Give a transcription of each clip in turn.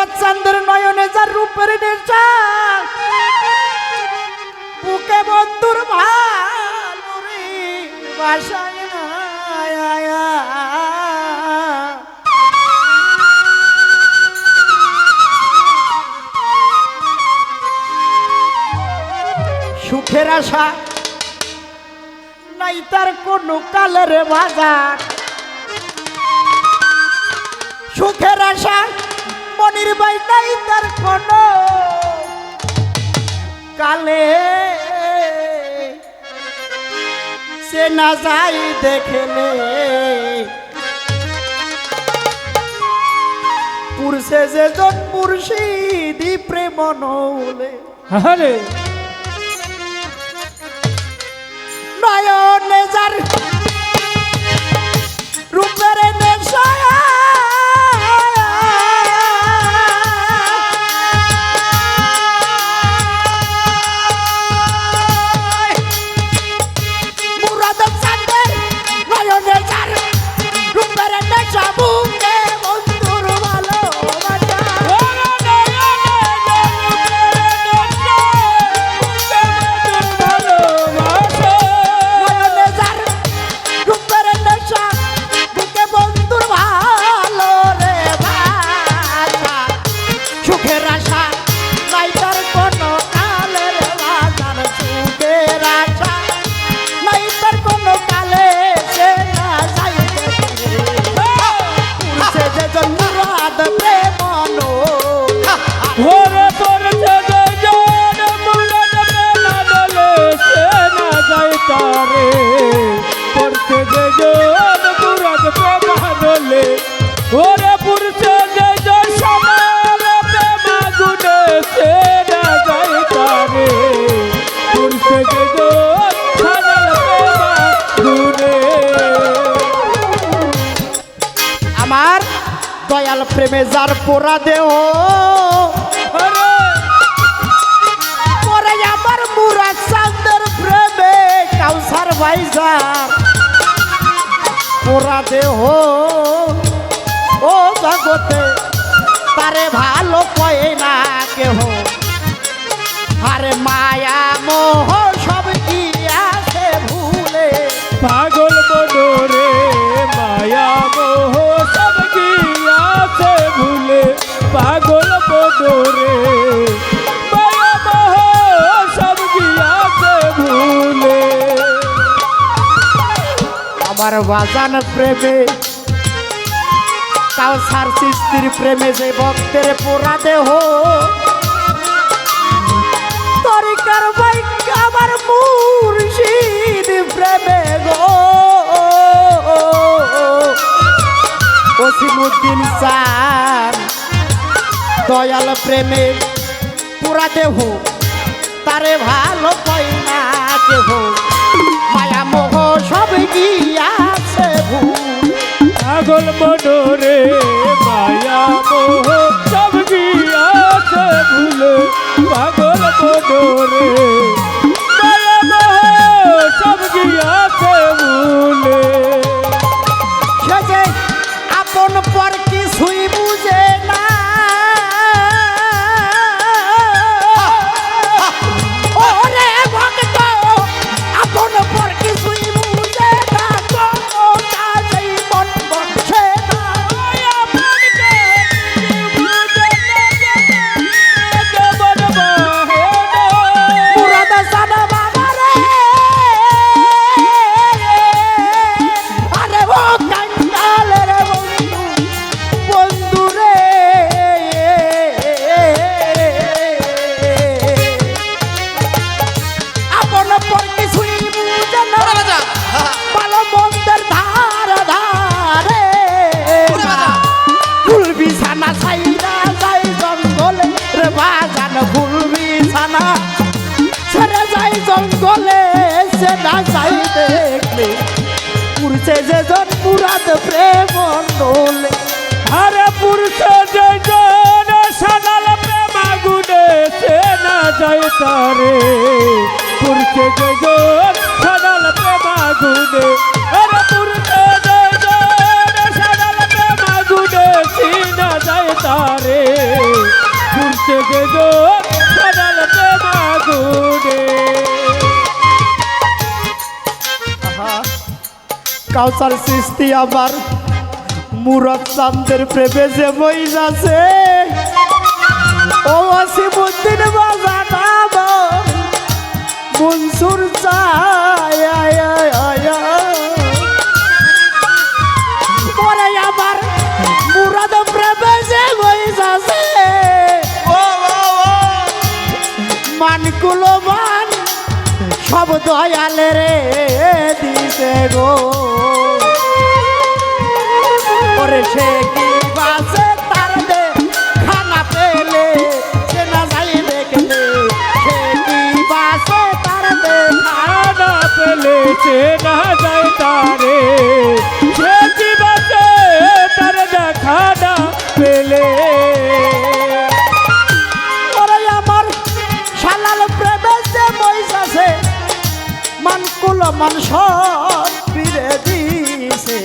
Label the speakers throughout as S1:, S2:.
S1: চাঁদ চাঁদের নয়নে যার রূপের বুকে বন্ধুর ভালুরি সুখের আশা নাই তার কোন কালের বাজার। সুখের আশা মনির বাই নাই তার কোন কালে সে না যাই দেখেলে। পুরুষে যে জন পুরুষে দি প্রেম নৌলে।
S2: হরে
S1: নয়নে যার রূপের প্রেমে যার পোড়া দেহ। পরে আমার মুরাদ চান্দের প্রেমে কাউসার ভাই পোড়া দেহ। ও জগতে তারে ভালো কয়ে না কেহ। আরে মায়া
S2: মোহন
S1: আমার বাজান প্রেমে তাও সার সৃষ্টির প্রেমে যে ভক্তের পোড়া দেহ তরিকার বাইক আমার মুর্শিদ প্রেমে গো। অসিমুদ্দিন চান দয়াল প্রেমে পোড়া দেহ, তারে ভালো পাই না কেহ। মায়া মোহ সব
S2: গিয়া তারে পুরকে জগৎ সাদাল প্রেমা গুনে আরে পুরকে জগৎ সাদাল প্রেমা গুনে যায় তারে। পুরকে জগৎ সাদাল
S1: প্রেমা কাউসার সৃষ্টি আবার মুরত চান্দের প্রেমে যে বই যাচ্ছে ও অসীমুদ্দিন বাজার আয়। ওরে আমার মুরাদ প্রেমে যে মানকুলো মান সব দয়ালে রে দিছে গো। ওরে সে কি সে না
S2: যায় তারে? সে বাসে তার দেখা না পেলে
S1: আমার শালাল প্রেমে যে বইসাছে মানকুলো মান সব ফিরে দিছে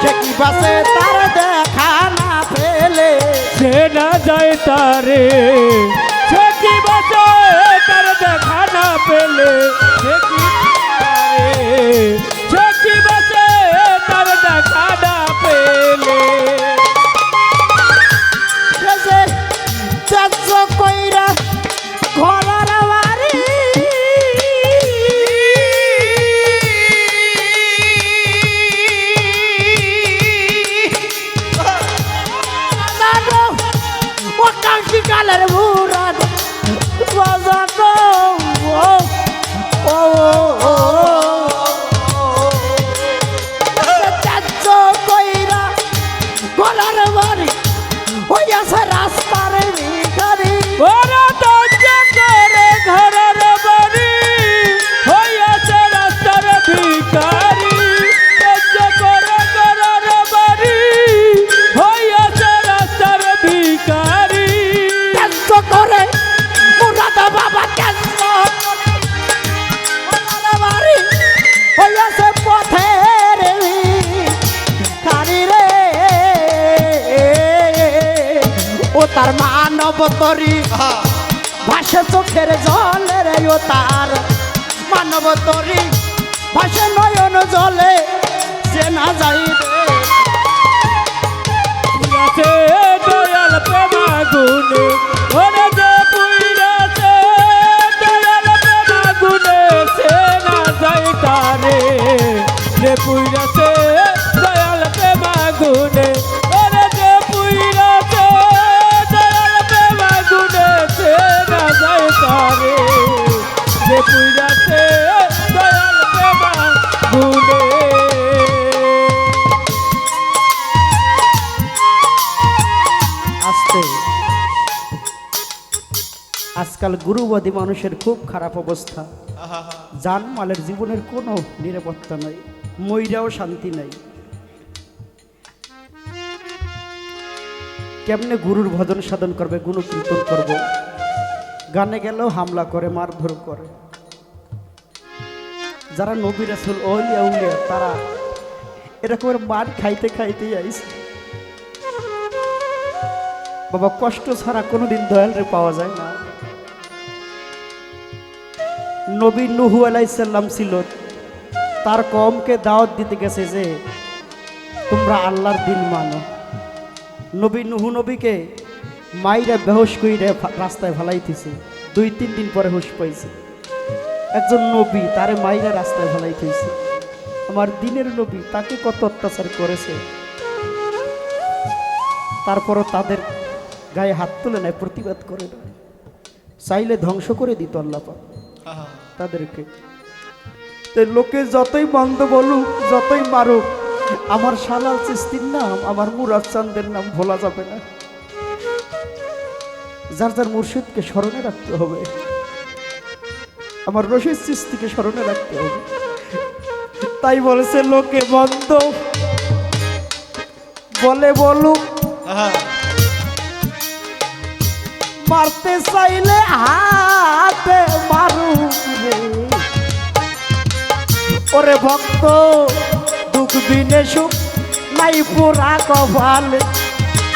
S1: সে কি বাসে তার দেখা না পেলে।
S2: সে না যায় তারে। তরি
S1: ভাসে চোখের জলের ও তার। মানব তরি ভাসে নয়ন জলে সে না আজকাল গুরুবাদী মানুষের খুব খারাপ অবস্থা। জান মালের জীবনের কোনো নিরাপত্তা নাই মইরাও শান্তি নাই। কেমনে গুরুর ভজন সাধন করবে গুণ কীর্তন করব? গানে গেলেও হামলা করে মারধর করে। যারা নবী রাসুল ওলিয়া উলিয়া তারা এরকমের মার খাইতে খাইতেই আইছে। বাবা কষ্ট ছাড়া কোনোদিন দয়াল রে পাওয়া যায় না। নবী নুহু আলাইসাল্লাম ছিল। তার কমকে দাওয়াত দিতে গেছে যে, তোমরা আল্লাহর দিন মানো। নবী নুহু নবীকে মাইরা বেহস কইরে রাস্তায় ফালাইতেছে। দুই, তিন দিন পরে হুশ পাইছে। একজন নবী তারে মাইরা রাস্তায় ফালাইতেছে। আমার দিনের নবী তাকে কত অত্যাচার করেছে। তারপরও তাদের গায়ে হাত তুলে নেয় প্রতিবাদ করে না চাইলে ধ্বংস করে দিত আল্লাপা তাদেরকে। লোকে যতই মন্দ বলুক যতই মারুক আমার সালাল চিস্তির নাম আমার মুরাদ চান্দের নাম ভোলা যাবে না। যার যার মুর্শিদকে স্মরণে রাখতে হবে আমার রশিদ চিস্তিকে স্মরণে রাখতে হবে। তাই বলেছে লোকে বন্ধ বলে বলুক মারতে চাইলে হাতে মারু রে। ওরে ভক্ত, দুঃখ দিনে সুখ নাই পুরা কপাল।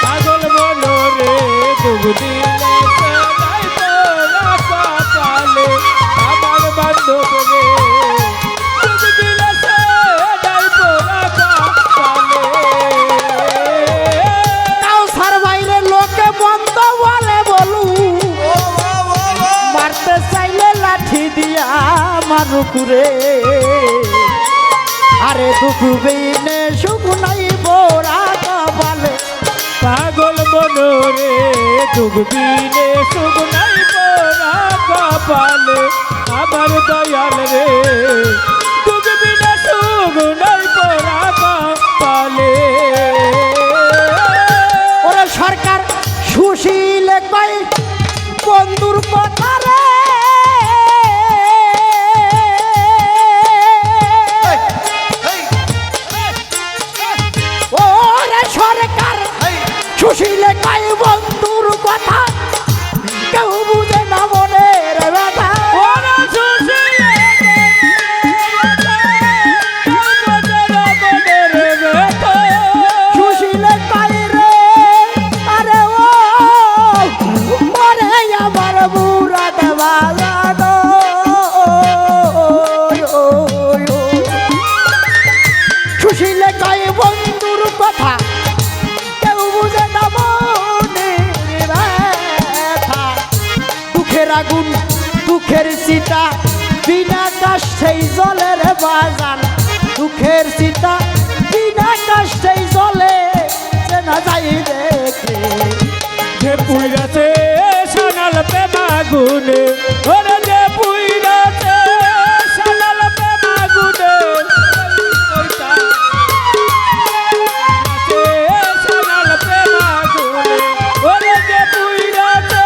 S2: পাগল মনোরে দুঃখ দিনে নাই পুরা কপাল। আমার বান্ধব রে
S1: লাঠি দিয়া মারুকুরে আরে দুঃখ বিনে সুখ বোরা কপালে।
S2: পাগল মনোরে দুঃখ দিলে সুখ পোড়া কপালে। আমার দয়াল রে
S1: সরকার, সুশীলে কয় বন্ধুর কথা রে। দেখে
S2: যে পুইরাছে সানাল প্রেমা গুনে ওরে যে পুইরাছে সানাল প্রেমা গুনে সানাল প্রেমা গুনে ওরে যে পুইরাছে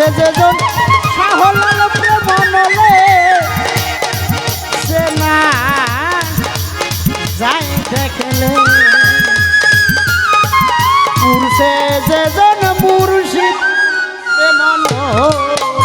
S1: পুরুষে যেজন সাহলাল প্রেম নলে সে না যায় দেখলে। পুরুষে যেজন মুর্শিদ প্রেম নলে